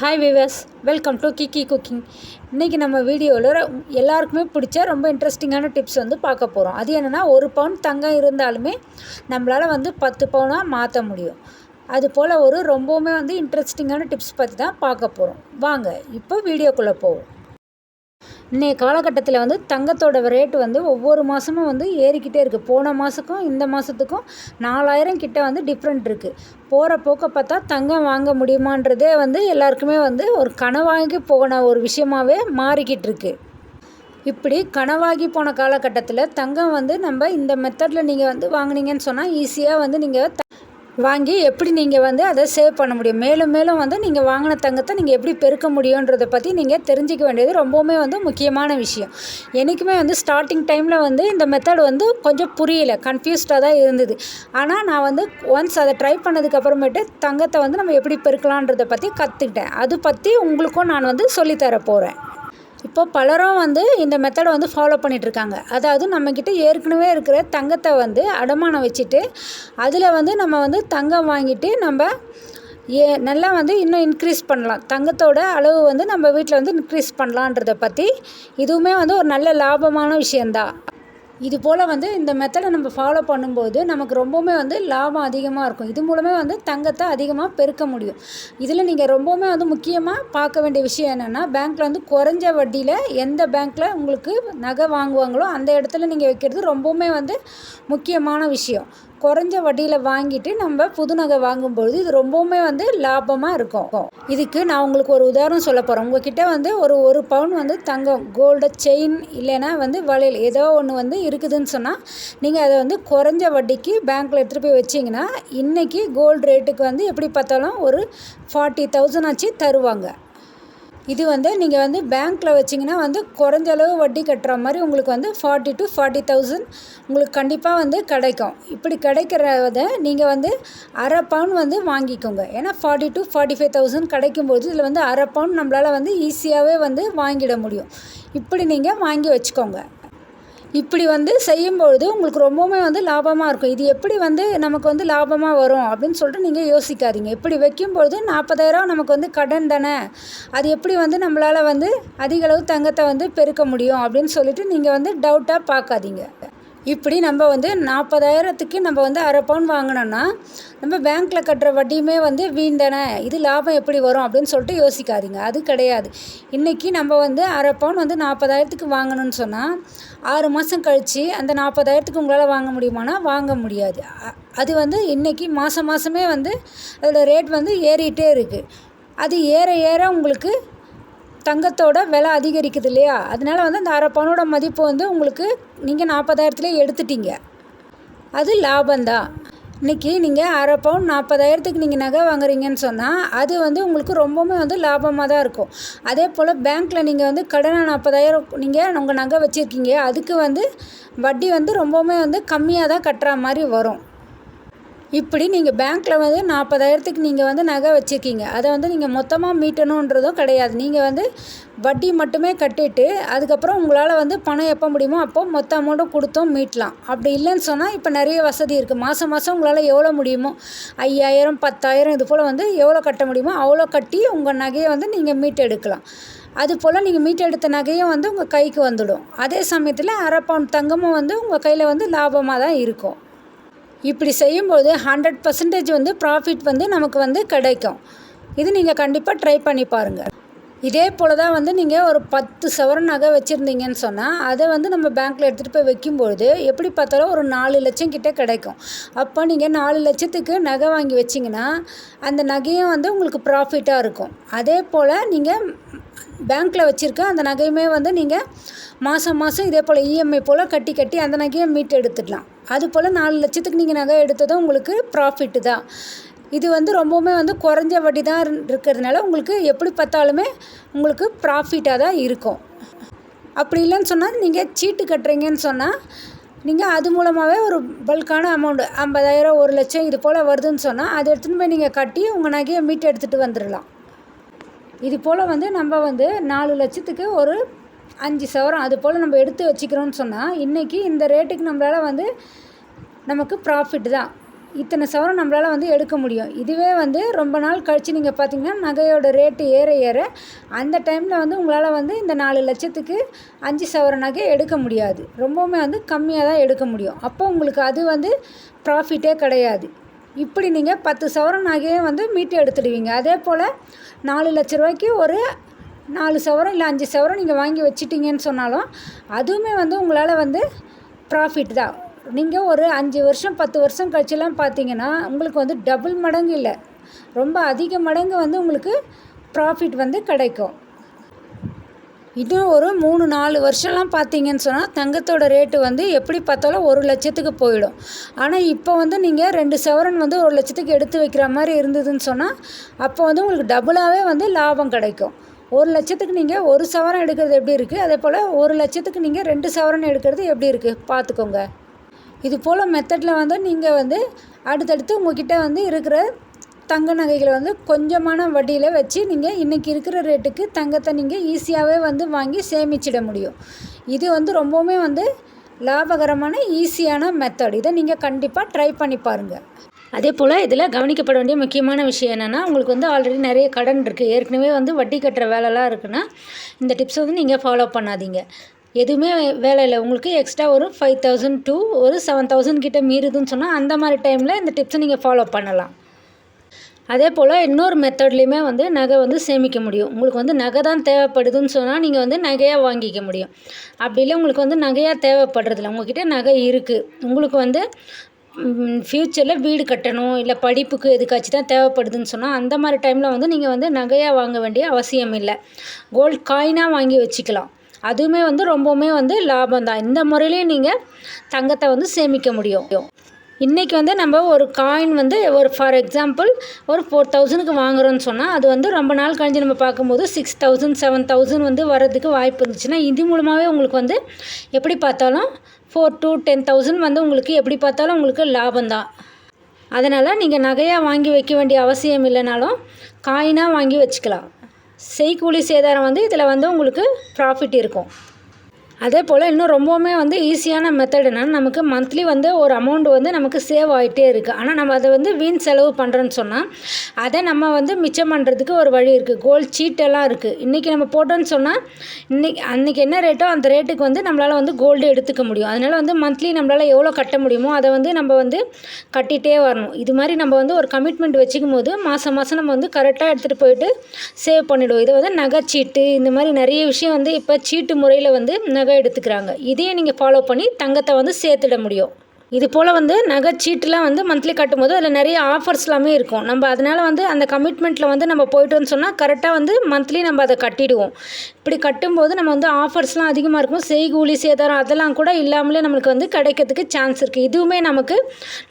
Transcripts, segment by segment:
Hi viewers welcome to Kiki cooking இன்றைக்கி நம்ம வீடியோவில் எல்லாருக்குமே பிடிச்ச ரொம்ப இன்ட்ரெஸ்டிங்கான டிப்ஸ் வந்து பார்க்க போகிறோம் அது என்னென்னா ஒரு பவுன் தங்கம் இருந்தாலுமே நம்மளால் வந்து பத்து பவுனாக மாற்ற முடியும். அது போல் ஒரு ரொம்பவுமே வந்து இன்ட்ரெஸ்டிங்கான டிப்ஸ் பற்றி தான் பார்க்க போகிறோம் வாங்க இப்போ வீடியோக்குள்ளே போவோம். இன்றைய காலகட்டத்தில் வந்து தங்கத்தோட ரேட் வந்து ஒவ்வொரு மாதமும் வந்து ஏறிக்கிட்டே இருக்குது போன மாதத்துக்கும் இந்த மாதத்துக்கும் நாலாயிரம் கிட்ட வந்து டிஃப்ரெண்ட் இருக்குது போகிற போக்க பார்த்தா தங்கம் வாங்க முடியுமான்றதே வந்து எல்லாருக்குமே வந்து ஒரு கனவாங்கி போன ஒரு விஷயமாகவே மாறிக்கிட்டு இருக்கு. இப்படி கனவாகி போன காலகட்டத்தில் தங்கம் வந்து நம்ம இந்த மெத்தடில் நீங்கள் வந்து வாங்குனீங்கன்னு சொன்னால் ஈஸியாக வந்து நீங்கள் வாங்கி எப்படி நீங்கள் வந்து அதை சேவ் பண்ண முடியும்? மேலும் மேலும் வந்து நீங்கள் வாங்கின தங்கத்தை நீங்கள் எப்படி பெருக்க முடியுன்றதை பற்றி நீங்கள் தெரிஞ்சிக்க வேண்டியது ரொம்பவுமே வந்து முக்கியமான விஷயம். என்றைக்குமே வந்து ஸ்டார்டிங் டைமில் வந்து இந்த மெத்தட் வந்து கொஞ்சம் புரியல கன்ஃபியூஸ்டாக தான் இருந்தது. ஆனால் நான் வந்து ஒன்ஸ் அதை ட்ரை பண்ணதுக்கு அப்புறமேட்டு தங்கத்தை வந்து நம்ம எப்படி பெருக்கலான்றதை பற்றி கற்றுக்கிட்டேன் அது பற்றி உங்களுக்கும் நான் வந்து சொல்லித்தர போகிறேன் இப்போ பலரும் வந்து இந்த மெத்தடை வந்து ஃபாலோ பண்ணிகிட்ருக்காங்க அதாவது நம்மக்கிட்ட ஏற்கனவே இருக்கிற தங்கத்தை வந்து அடமானம் வச்சுட்டு அதில் வந்து நம்ம வந்து தங்கம் வாங்கிட்டு நம்ம ஏ நல்லா வந்து இன்னும் இன்க்ரீஸ் பண்ணலாம். தங்கத்தோட அளவு வந்து நம்ம வீட்டில் வந்து இன்க்ரீஸ் பண்ணலான்றதை பற்றி இதுவுமே வந்து ஒரு நல்ல லாபமான விஷயந்தான் இது போல் வந்து இந்த மெத்தடை நம்ம ஃபாலோ பண்ணும்போது நமக்கு ரொம்பவுமே வந்து லாபம் அதிகமாக இருக்கும். இது மூலமே வந்து தங்கத்தை அதிகமாக பெருக்க முடியும். இதில் நீங்கள் ரொம்பவுமே வந்து முக்கியமாக பார்க்க வேண்டிய விஷயம் என்னென்னா பேங்க்கில் வந்து குறைஞ்ச வட்டியில் எந்த பேங்க்கில் உங்களுக்கு நகை வாங்குவாங்களோ அந்த இடத்துல நீங்கள் வைக்கிறது ரொம்பவுமே வந்து முக்கியமான விஷயம். குறைஞ்ச வட்டியில் வாங்கிட்டு நம்ம புது நகை வாங்கும்பொழுது இது ரொம்பவுமே வந்து லாபமாக இருக்கும். இதுக்கு நான் உங்களுக்கு ஒரு உதாரணம் சொல்ல போகிறேன் உங்ககிட்ட வந்து ஒரு ஒரு பவுன் வந்து தங்கம் கோல்டு செயின் இல்லைன்னா வந்து வளையல் ஏதோ ஒன்று வந்து இருக்குதுன்னு சொன்னால் நீங்கள் அதை வந்து குறைஞ்ச வட்டிக்கு பேங்க்கில் எடுத்துகிட்டு போய் வச்சிங்கன்னா இன்றைக்கி கோல்டு ரேட்டுக்கு வந்து எப்படி பார்த்தாலும் ஒரு ஃபார்ட்டி தௌசண்ட் ஆச்சு தருவாங்க. இது வந்து நீங்கள் வந்து பேங்க்கில் வச்சிங்கன்னா வந்து குறைஞ்ச அளவு வட்டி கட்டுற மாதிரி உங்களுக்கு வந்து ஃபார்ட்டி டு ஃபார்ட்டி தௌசண்ட் உங்களுக்கு கண்டிப்பாக வந்து கிடைக்கும். இப்படி கிடைக்கிறத நீங்கள் வந்து அரை பவுன் வந்து வாங்கிக்கோங்க. ஏன்னா forty to forty five thousand கிடைக்கும்போது இதில் வந்து அரை பவுன் நம்மளால் வந்து ஈஸியாகவே வந்து வாங்கிட முடியும். இப்படி நீங்கள் வாங்கி வச்சுக்கோங்க. இப்படி வந்து செய்யும்பொழுது உங்களுக்கு ரொம்பவுமே வந்து லாபமாக இருக்கும். இது எப்படி வந்து நமக்கு வந்து லாபமாக வரும் அப்படின்னு சொல்லிட்டு நீங்கள் யோசிக்காதீங்க. இப்படி வைக்கும்பொழுது நாற்பதாயிரம் நமக்கு வந்து கடன் தானே? அது எப்படி வந்து நம்மளால் வந்து அதிகளவு தங்கத்தை வந்து பெருக்க முடியும் அப்படின்னு சொல்லிட்டு நீங்கள் வந்து டவுட்டாக பார்க்காதீங்க. இப்படி நம்ம வந்து நாற்பதாயிரத்துக்கு நம்ம வந்து அரை பவுன் வாங்கினோன்னா நம்ம பேங்க்கில் கட்டுற வட்டியுமே வந்து வீண் தானே? இது லாபம் எப்படி வரும் அப்படின்னு சொல்லிட்டு யோசிக்காதீங்க. அது கிடையாது. இன்றைக்கி நம்ம வந்து அரை பவுன் வந்து நாற்பதாயிரத்துக்கு வாங்கணும்னு சொன்னால் ஆறு மாதம் கழித்து அந்த நாற்பதாயிரத்துக்கு உங்களால் வாங்க முடியுமானா வாங்க முடியாது. அது வந்து இன்றைக்கி மாதம் மாதமே வந்து அதோடய ரேட் வந்து ஏறிட்டே இருக்குது அது ஏற ஏற உங்களுக்கு தங்கத்தோட விலை அதிகரிக்குது இல்லையா? அதனால வந்து அந்த அரை பவுனோட மதிப்பு வந்து உங்களுக்கு நீங்கள் நாற்பதாயிரத்துலேயே எடுத்துட்டீங்க. அது லாபந்தான் இன்றைக்கி நீங்கள் அரை பவுன் நாற்பதாயிரத்துக்கு நீங்கள் நகை வாங்குறீங்கன்னு சொன்னால் அது வந்து உங்களுக்கு ரொம்பவுமே வந்து லாபமாக தான் இருக்கும். அதே போல் பேங்க்கில் நீங்கள் வந்து கடனை நாற்பதாயிரம் நீங்கள் உங்கள் நகை வச்சுருக்கீங்க. அதுக்கு வந்து வட்டி வந்து ரொம்பவுமே வந்து கம்மியாக தான் கட்டுற மாதிரி வரும். இப்படி நீங்கள் பேங்க்கில் வந்து நாற்பதாயிரத்துக்கு நீங்கள் வந்து நகை வச்சுருக்கீங்க. அதை வந்து நீங்கள் மொத்தமாக மீட்டணுன்றதும் கிடையாது. நீங்கள் வந்து வட்டி மட்டுமே கட்டிட்டு அதுக்கப்புறம் உங்களால் வந்து பணம் எப்போ முடியுமோ அப்போ மொத்த அமௌண்ட்டும் கொடுத்தோம் மீட்டலாம். அப்படி இல்லைன்னு சொன்னால் இப்போ நிறைய வசதி இருக்குது மாதம் மாதம் உங்களால் எவ்வளோ முடியுமோ ஐயாயிரம் பத்தாயிரம் இது போல் வந்து எவ்வளோ கட்ட முடியுமோ அவ்வளோ கட்டி உங்கள் நகையை வந்து நீங்கள் மீட்டு எடுக்கலாம் அது போல் நீங்கள் மீட்டெடுத்த நகையும் வந்து உங்கள் கைக்கு வந்துடும். அதே சமயத்தில் அரை பவுன் தங்கமும் வந்து உங்கள் கையில் வந்து லாபமாக தான் இருக்கும். இப்படி செய்யும்போது ஹண்ட்ரட் பர்சன்டேஜ் வந்து ப்ராஃபிட் வந்து நமக்கு வந்து கிடைக்கும். இது நீங்கள் கண்டிப்பாக ட்ரை பண்ணி பாருங்கள் இதே போல் தான் வந்து நீங்கள் ஒரு பத்து சவரன் நகை வச்சுருந்தீங்கன்னு சொன்னால் அதை வந்து நம்ம பேங்க்கில் எடுத்துகிட்டு போய் வைக்கும்பொழுது எப்படி பார்த்தாலும் ஒரு நாலு லட்சம் கிட்டே கிடைக்கும். அப்போ நீங்கள் நாலு லட்சத்துக்கு நகை வாங்கி வச்சிங்கன்னா அந்த நகையும் வந்து உங்களுக்கு ப்ராஃபிட்டாக இருக்கும். அதே போல் நீங்கள் பேங்க்கில் வச்சுருக்க அந்த நகையுமே வந்து நீங்கள் மாதம் மாதம் இதே போல் இஎம்ஐ போல் கட்டி கட்டி அந்த நகையை மீட்டு எடுத்துடலாம் அது போல் நாலு லட்சத்துக்கு நீங்கள் நகை எடுத்ததும் உங்களுக்கு ப்ராஃபிட்டு தான். இது வந்து ரொம்பவுமே வந்து குறைஞ்ச வட்டி தான் இருக்கிறதுனால உங்களுக்கு எப்படி பார்த்தாலுமே உங்களுக்கு ப்ராஃபிட்டாக தான் இருக்கும். அப்படி இல்லைன்னு சொன்னால் நீங்கள் சீட்டு கட்டுறீங்கன்னு சொன்னால் நீங்கள் அது மூலமாகவே ஒரு பல்கான அமௌண்ட்டு ஐம்பதாயிரம் ஒரு லட்சம் இது போல் வருதுன்னு சொன்னால் அதை எடுத்துகிட்டு போய் நீங்கள் கட்டி உங்கள் நகையை மீட்டு எடுத்துகிட்டு வந்துடலாம். இது போல் வந்து நம்ம வந்து நாலு லட்சத்துக்கு ஒரு அஞ்சு சவரம் அது போல் நம்ம எடுத்து வச்சுக்கிறோன்னு சொன்னால் இன்றைக்கி இந்த ரேட்டுக்கு நம்மளால் வந்து நமக்கு ப்ராஃபிட் தான். இத்தனை சவரம் நம்மளால் வந்து எடுக்க முடியும். இதுவே வந்து ரொம்ப நாள் கழித்து நீங்கள் பார்த்தீங்கன்னா நகையோட ரேட்டு ஏற ஏற அந்த டைமில் வந்து உங்களால் வந்து இந்த நாலு லட்சத்துக்கு அஞ்சு சவர நகை எடுக்க முடியாது. ரொம்பவுமே வந்து கம்மியாக தான் எடுக்க முடியும். அப்போ உங்களுக்கு அது வந்து ப்ராஃபிட்டே கிடையாது. இப்படி நீங்கள் பத்து சவரம் நகையை வந்து மீட்டு எடுத்துடுவீங்க. அதே போல் நாலு லட்ச ரூபாய்க்கு ஒரு நாலு சவரம் இல்லை அஞ்சு சவரம் நீங்கள் வாங்கி வச்சிட்டிங்கன்னு சொன்னாலும் அதுவுமே வந்து உங்களால் வந்து ப்ராஃபிட் தான். நீங்கள் ஒரு அஞ்சு வருஷம் பத்து வருஷம் கழிச்செல்லாம் பார்த்தீங்கன்னா உங்களுக்கு வந்து டபுள் மடங்கு இல்லை. ரொம்ப அதிக மடங்கு வந்து உங்களுக்கு ப்ராஃபிட் வந்து கிடைக்கும். இன்னும் ஒரு மூணு நாலு வருஷம்லாம் பார்த்தீங்கன்னு சொன்னால் தங்கத்தோட ரேட்டு வந்து எப்படி பார்த்தாலும் ஒரு லட்சத்துக்கு போயிடும். ஆனால் இப்போ வந்து நீங்கள் ரெண்டு சவரன் வந்து ஒரு லட்சத்துக்கு எடுத்து வைக்கிற மாதிரி இருந்ததுன்னு சொன்னால் அப்போ வந்து உங்களுக்கு டபுளாகவே வந்து லாபம் கிடைக்கும். ஒரு லட்சத்துக்கு நீங்கள் ஒரு சவரன் எடுக்கிறது எப்படி இருக்குது அதே போல் ஒரு லட்சத்துக்கு நீங்கள் ரெண்டு சவரன் எடுக்கிறது எப்படி இருக்குது பார்த்துக்கோங்க. இது போல் மெத்தடில் வந்து நீங்கள் வந்து அடுத்தடுத்து உங்கள்கிட்ட வந்து இருக்கிற தங்க நகைகளை வந்து கொஞ்சமான வட்டியில் வச்சு நீங்கள் இன்றைக்கி இருக்கிற ரேட்டுக்கு தங்கத்தை நீங்கள் ஈஸியாகவே வந்து வாங்கி சேமிச்சிட முடியும். இது வந்து ரொம்பவுமே வந்து லாபகரமான ஈஸியான மெத்தட் இதை நீங்கள் கண்டிப்பாக ட்ரை பண்ணி பாருங்கள் அதே போல் இதில் கவனிக்கப்பட வேண்டிய முக்கியமான விஷயம் என்னென்னா உங்களுக்கு வந்து ஆல்ரெடி நிறைய கடன் இருக்குது ஏற்கனவே வந்து வட்டி கட்டுற வேலைலாம் இருக்குன்னா இந்த டிப்ஸ் வந்து நீங்கள் ஃபாலோ பண்ணாதீங்க. எதுவுமே வேலை இல்லை. உங்களுக்கு எக்ஸ்ட்ரா ஒரு ஃபைவ் தௌசண்ட் டூ ஒரு செவன் தௌசண்ட் கிட்ட மீறுதுன்னு சொன்னால் அந்த மாதிரி டைமில் இந்த டிப்ஸை நீங்கள் ஃபாலோ பண்ணலாம். அதே போல் இன்னொரு மெத்தட்லேயுமே வந்து நகை வந்து சேமிக்க முடியும். உங்களுக்கு வந்து நகை தான் தேவைப்படுதுன்னு சொன்னால் நீங்கள் வந்து நகையாக வாங்கிக்க முடியும். அப்படி இல்லை உங்களுக்கு வந்து நகையாக தேவைப்படுறதில்ல. உங்கள்கிட்ட நகை இருக்குது உங்களுக்கு வந்து ஃப்யூச்சரில் வீடு கட்டணும் இல்லை படிப்புக்கு எதுக்காச்சும் தான் தேவைப்படுதுன்னு சொன்னால் அந்த மாதிரி டைமில் வந்து நீங்கள் வந்து நகையாக வாங்க வேண்டிய அவசியம் இல்லை. கோல்ட் காயினாக வாங்கி வச்சுக்கலாம். அதுவுமே வந்து ரொம்பவுமே வந்து லாபம் தான் இந்த முறையிலையும் நீங்கள் தங்கத்தை வந்து சேமிக்க முடியும். இன்றைக்கி வந்து நம்ம ஒரு காயின் வந்து ஒரு ஃபார் எக்ஸாம்பிள் ஒரு ஃபோர் தௌசண்ட்க்கு வாங்குறோன்னு சொன்னால் அது வந்து ரொம்ப நாள் கழிஞ்சு நம்ம பார்க்கும்போது சிக்ஸ் தௌசண்ட் செவன் தௌசண்ட் வந்து வர்றதுக்கு வாய்ப்பு இருந்துச்சுன்னா இது மூலமாகவே உங்களுக்கு வந்து எப்படி பார்த்தாலும் ஃபோர் டு டென் தௌசண்ட் வந்து உங்களுக்கு எப்படி பார்த்தாலும் உங்களுக்கு லாபம் தான் அதனால் நீங்கள் நகையாக வாங்கி வைக்க வேண்டிய அவசியம் இல்லைனாலும் காயினாக வாங்கி வச்சுக்கலாம். செய்கூலி சேதாரம் வந்து இதில் வந்து உங்களுக்கு ப்ராஃபிட் இருக்கும். அதே போல் இன்னும் ரொம்பவுமே வந்து ஈஸியான மெத்தட் என்னென்னா நமக்கு மந்த்லி வந்து ஒரு அமௌண்ட் வந்து நமக்கு சேவ் ஆகிட்டே இருக்குது ஆனால் நம்ம அதை வந்து வீண் செலவு பண்ணுறோன்னு சொன்னால் அதை நம்ம வந்து மிச்சம் பண்ணுறதுக்கு ஒரு வழி இருக்குது கோல்ட் சீட்டெல்லாம் இருக்குது இன்றைக்கி நம்ம போட்டோன்னு சொன்னால் இன்றைக்கி அன்றைக்கி என்ன ரேட்டோ அந்த ரேட்டுக்கு வந்து நம்மளால் வந்து கோல்டு எடுத்துக்க முடியும். அதனால் வந்து மந்த்லி நம்மளால் எவ்வளோ கட்ட முடியுமோ அதை வந்து நம்ம வந்து கட்டிகிட்டே வரணும். இது மாதிரி நம்ம வந்து ஒரு கமிட்மெண்ட் வச்சுக்கும் போது மாதம் மாதம் நம்ம வந்து கரெக்டாக எடுத்துகிட்டு போயிட்டு சேவ் பண்ணிவிடுவோம் இதை வந்து நகை சீட்டு இந்த மாதிரி நிறைய விஷயம் வந்து இப்போ சீட்டு முறையில் வந்து நகை எடுத்துக்கிறாங்க. இதையே நீங்கள் ஃபாலோ பண்ணி தங்கத்தை வந்து சேர்த்துட முடியும். இது போல் வந்து நகை சீட்டுலாம் வந்து மந்த்லி கட்டும்போது அதில் நிறைய ஆஃபர்ஸ் எல்லாமே இருக்கும். நம்ம அதனால் வந்து அந்த கமிட்மெண்ட்டில் வந்து நம்ம போயிட்டோன்னு சொன்னால் கரெக்டாக வந்து மந்த்லி நம்ம அதை கட்டிடுவோம். இப்படி கட்டும்போது நம்ம வந்து ஆஃபர்ஸ்லாம் அதிகமாக இருக்கும் செய்கூலி சேதாரம் அதெல்லாம் கூட இல்லாமலே நம்மளுக்கு வந்து கிடைக்கிறதுக்கு சான்ஸ் இருக்குது இதுவுமே நமக்கு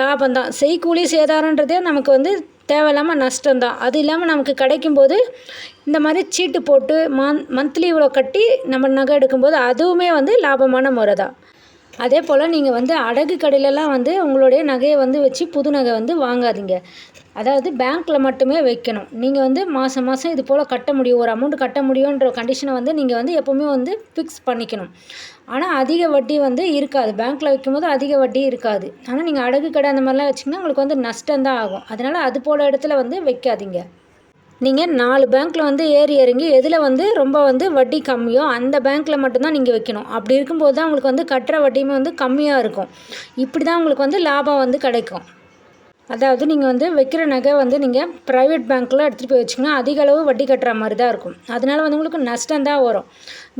லாபம் தான். செய்கூலி சேதாரன்றதே நமக்கு வந்து தேவையில்லாமல் நஷ்டம்தான். அது இல்லாமல் நமக்கு கிடைக்கும்போது இந்த மாதிரி சீட்டு போட்டு மந்த் மந்த்லி இவ்வளோ கட்டி நம்ம நகை எடுக்கும்போது அதுவுமே வந்து லாபமான முறை தான் அதே போல் நீங்கள் வந்து அடகு கடையிலலாம் வந்து உங்களுடைய நகையை வந்து வச்சு புது நகை வந்து வாங்காதீங்க. அதாவது பேங்க்கில் மட்டுமே வைக்கணும். நீங்கள் வந்து மாதம் மாதம் இது போல் கட்ட முடியும். ஒரு அமௌண்ட் கட்ட முடியுன்ற கண்டிஷனை வந்து நீங்கள் வந்து எப்போவுமே வந்து ஃபிக்ஸ் பண்ணிக்கணும். ஆனால் அதிக வட்டி வந்து இருக்காது. பேங்க்கில் வைக்கும்போது அதிக வட்டி இருக்காது. ஆனால் நீங்கள் அடகு கடை அந்த மாதிரிலாம் வச்சிங்கன்னா உங்களுக்கு வந்து நஷ்டம்தான் ஆகும். அதனால் அது போல் இடத்துல வந்து வைக்காதீங்க. நீங்கள் நாலு பேங்க்கில் வந்து ஏறி இறங்கி எதில் வந்து ரொம்ப வந்து வட்டி கம்மியோ அந்த பேங்க்கில் மட்டும்தான் நீங்கள் வைக்கணும். அப்படி இருக்கும்போது தான் உங்களுக்கு வந்து கட்டுற வட்டியுமே வந்து கம்மியாக இருக்கும். இப்படி தான் உங்களுக்கு வந்து லாபம் வந்து கிடைக்கும். அதாவது நீங்கள் வந்து வைக்கிற நகை வந்து நீங்கள் ப்ரைவேட் பேங்க்கில் எடுத்துகிட்டு போய் வச்சிங்கன்னா அதிக அளவு வட்டி கட்டுற மாதிரி தான் இருக்கும். அதனால் வந்து உங்களுக்கு நஷ்டம் தான் வரும்.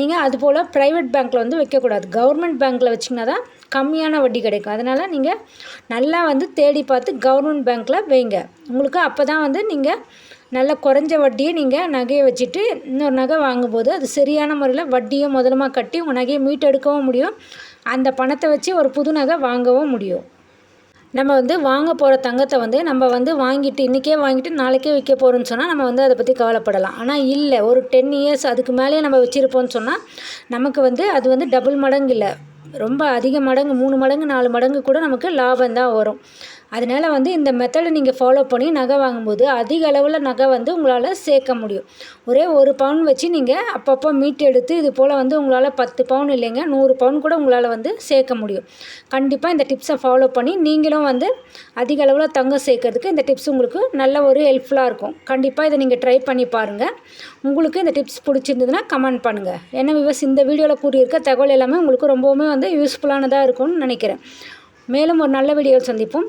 நீங்கள் அது போல் ப்ரைவேட் பேங்க்கில் வந்து வைக்கக்கூடாது. கவர்மெண்ட் பேங்க்கில் வச்சிங்கன்னா தான் கம்மியான வட்டி கிடைக்கும். அதனால் நீங்கள் நல்லா வந்து தேடி பார்த்து கவர்மெண்ட் பேங்க்கில் வைங்க. உங்களுக்கு அப்போ தான் வந்து நீங்கள் நல்ல குறைஞ்ச வட்டியை நீங்கள் நகையை வச்சுட்டு இன்னொரு நகை வாங்கும்போது அது சரியான முறையில் வட்டியும் முதலமாக கட்டி உங்கள் நகையை மீட்டெடுக்கவும் முடியும். அந்த பணத்தை வச்சு ஒரு புது நகை வாங்கவும் முடியும். நம்ம வந்து வாங்க போகிற தங்கத்தை வந்து நம்ம வந்து வாங்கிட்டு இன்றைக்கே வாங்கிட்டு நாளைக்கே விற்க போகிறோம்னு சொன்னால் நம்ம வந்து அதை பற்றி கவலைப்படலாம். ஆனால் இல்லை ஒரு டென் இயர்ஸ் அதுக்கு மேலேயே நம்ம வச்சுருப்போம்னு சொன்னால் நமக்கு வந்து அது வந்து டபுள் மடங்கு இல்லை. ரொம்ப அதிக மடங்கு மூணு மடங்கு நாலு மடங்கு கூட நமக்கு லாபம் தான் வரும். அதனால் வந்து இந்த மெத்தடை நீங்கள் ஃபாலோ பண்ணி நகை வாங்கும்போது அதிக அளவில் நகை வந்து உங்களால் சேர்க்க முடியும். ஒரே ஒரு பவுன் வச்சு நீங்கள் அப்பப்போ மீட் எடுத்து இது போல் வந்து உங்களால் பத்து பவுன் இல்லைங்க நூறு பவுன் கூட உங்களால் வந்து சேர்க்க முடியும். கண்டிப்பாக இந்த டிப்ஸை ஃபாலோ பண்ணி நீங்களும் வந்து அதிக அளவில் தங்கம் சேர்க்கறதுக்கு இந்த டிப்ஸ் உங்களுக்கு நல்ல ஒரு ஹெல்ப்ஃபுல்லாக இருக்கும். கண்டிப்பாக இதை நீங்கள் ட்ரை பண்ணி பாருங்கள் உங்களுக்கு இந்த டிப்ஸ் பிடிச்சிருந்ததுன்னா கமெண்ட் பண்ணுங்கள் என்ன விவஸ் இந்த வீடியோவில் கூறியிருக்க தகவல் எல்லாமே உங்களுக்கு ரொம்பவுமே வந்து யூஸ்ஃபுல்லானதாக இருக்கும்னு நினைக்கிறேன். மேலும் ஒரு நல்ல வீடியோவில் சந்திப்போம்.